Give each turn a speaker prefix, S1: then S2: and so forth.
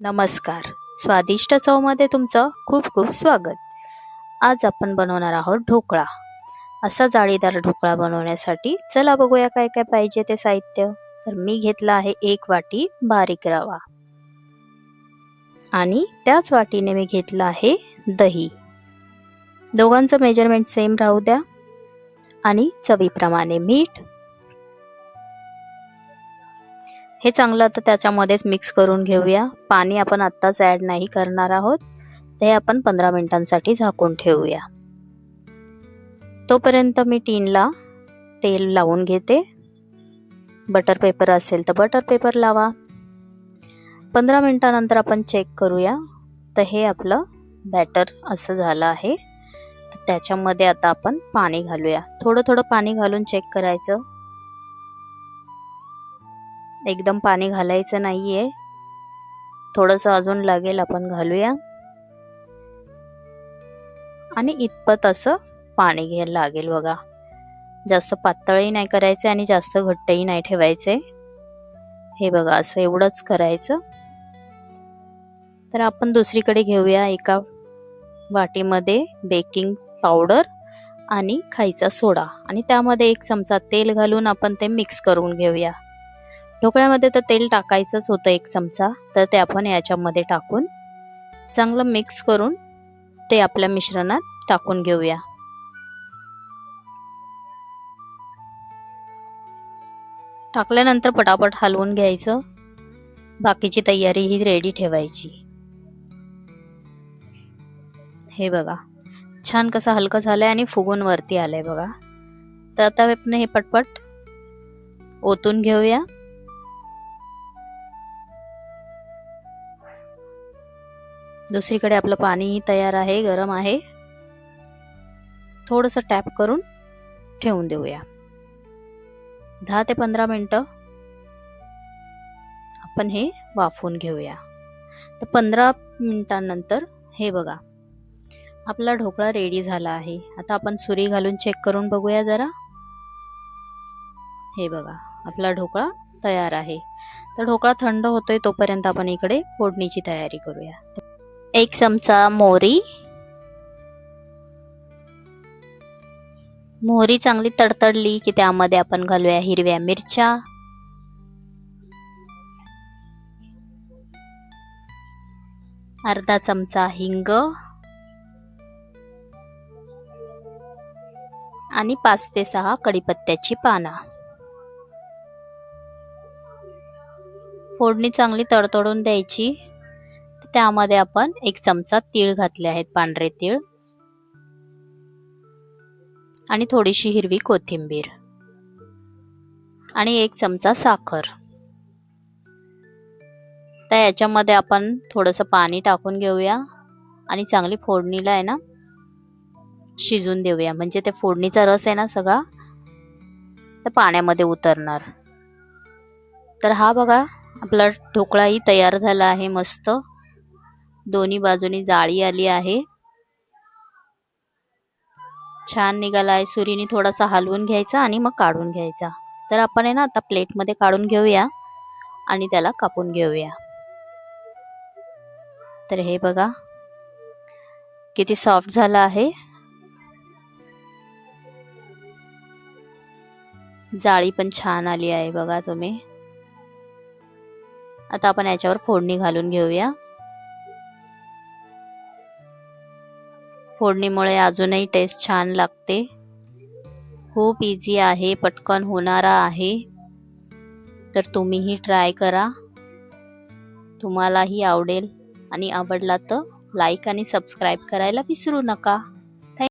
S1: नमस्कार. स्वादिष्ट चवमध्ये तुमचं खूप खूप स्वागत. आज आपण बनवणार आहोत ढोकळा. असा जाळीदार ढोकळा बनवण्यासाठी चला बघूया काय काय पाहिजे ते साहित्य. तर मी घेतला आहे एक वाटी बारीक रवा. आणि त्याच वाटीने मी घेतलं आहे दही. दोघांचं मेजरमेंट सेम राहू द्या. आणि चवीप्रमाणे मीठ हे चांगलं आता त्याच्यामध्येच मिक्स करून घेऊया. पाणी आपण आत्ताच ॲड नाही करणार आहोत. ते आपण पंधरा मिनिटांसाठी झाकून ठेवूया. तोपर्यंत मी टीनला तेल लावून घेते. बटर पेपर असेल तर बटर पेपर लावा. पंधरा मिनटानंतर आपण चेक करूया. तर हे आपलं बॅटर असं झालं आहे. त्याच्यामध्ये आता आपण पाणी घालूया. थोडं थोडं पाणी घालून चेक करायचं. एकदम पाणी घालायचं नाही आहे थोडंसं अजून लागेल आपण घालूया. आणि इतपत असं पाणी घ्यायला लागेल बघा. जास्त पातळही नाही करायचे आणि जास्त घट्टही नाही ठेवायचे. हे बघा असं एवढंच करायचं. तर आपण दुसरीकडे घेऊया एका वाटीमध्ये बेकिंग पावडर आणि खायचा सोडा. आणि त्यामध्ये एक चमचा तेल घालून आपण ते मिक्स करून घेऊया. ढोकळ्यामध्ये तर तेल टाकायचंच होतं एक चमचा तर ते आपण याच्यामध्ये टाकून चांगलं मिक्स करून ते आपल्या मिश्रणात टाकून घेऊया. टाकल्यानंतर पटापट हलवून घ्यायचं. बाकीची तयारी ही रेडी ठेवायची. हे बघा छान कसं हलकं झालंय आणि फुगून वरती आलंय बघा. तर आता आपण हे पटपट ओतून घेऊया. दुसरीकडे आपलं पाणीही तयार आहे गरम आहे. थोडंसं टॅप करून ठेवून देऊया. दहा ते पंधरा मिनटं आपण हे वाफवून घेऊया. तर पंधरा मिनटांनंतर हे बघा आपला ढोकळा रेडी झाला आहे. आता आपण सुरी घालून चेक करून बघूया जरा. हे बघा आपला ढोकळा तयार आहे. तर ढोकळा थंड होतोय तोपर्यंत आपण इकडे फोडणीची तयारी करूया. एक चमचा मोहरी. मोहरी चांगली तडतडली की त्यामध्ये आपण घालूया हिरव्या मिरच्या. अर्धा चमचा हिंग. आणि पाच ते सहा कडीपत्त्याची पाना. फोडणी चांगली तडतडून द्यायची. त्यामध्ये आपण एक चमचा तीळ घातले आहेत पांढरे तीळ. आणि थोडीशी हिरवी कोथिंबीर. आणि एक चमचा साखर. तर याच्यामध्ये आपण थोडंसं पाणी टाकून घेऊया. आणि चांगली फोडणीला आहे ना शिजून देऊया. म्हणजे ते फोडणीचा रस आहे ना सगळा त्या पाण्यामध्ये उतरणार. तर हा बघा आपला ढोकळाही तयार झाला आहे मस्त. दोन्ही बाजूनी जाळी आली आहे. छान निघाला आहे. सुरीने थोडासा हलवून घ्यायचा आणि मग काढून घ्यायचा. तर आपण आहे ना आता प्लेटमध्ये काढून घेऊया आणि त्याला कापून घेऊया. तर हे बघा किती सॉफ्ट झाला आहे. जाळी पण छान आली आहे बघा तुम्ही. आता आपण याच्यावर फोडणी घालून घेऊया. फोडणीमुळे अजूनही टेस्ट छान लागते. खूप इझी आहे पटकन होणारा आहे. तर तुम्हीही ट्राय करा. तुम्हालाही आवडेल आणि आवडला तर लाईक आणि सबस्क्राईब करायला विसरू नका.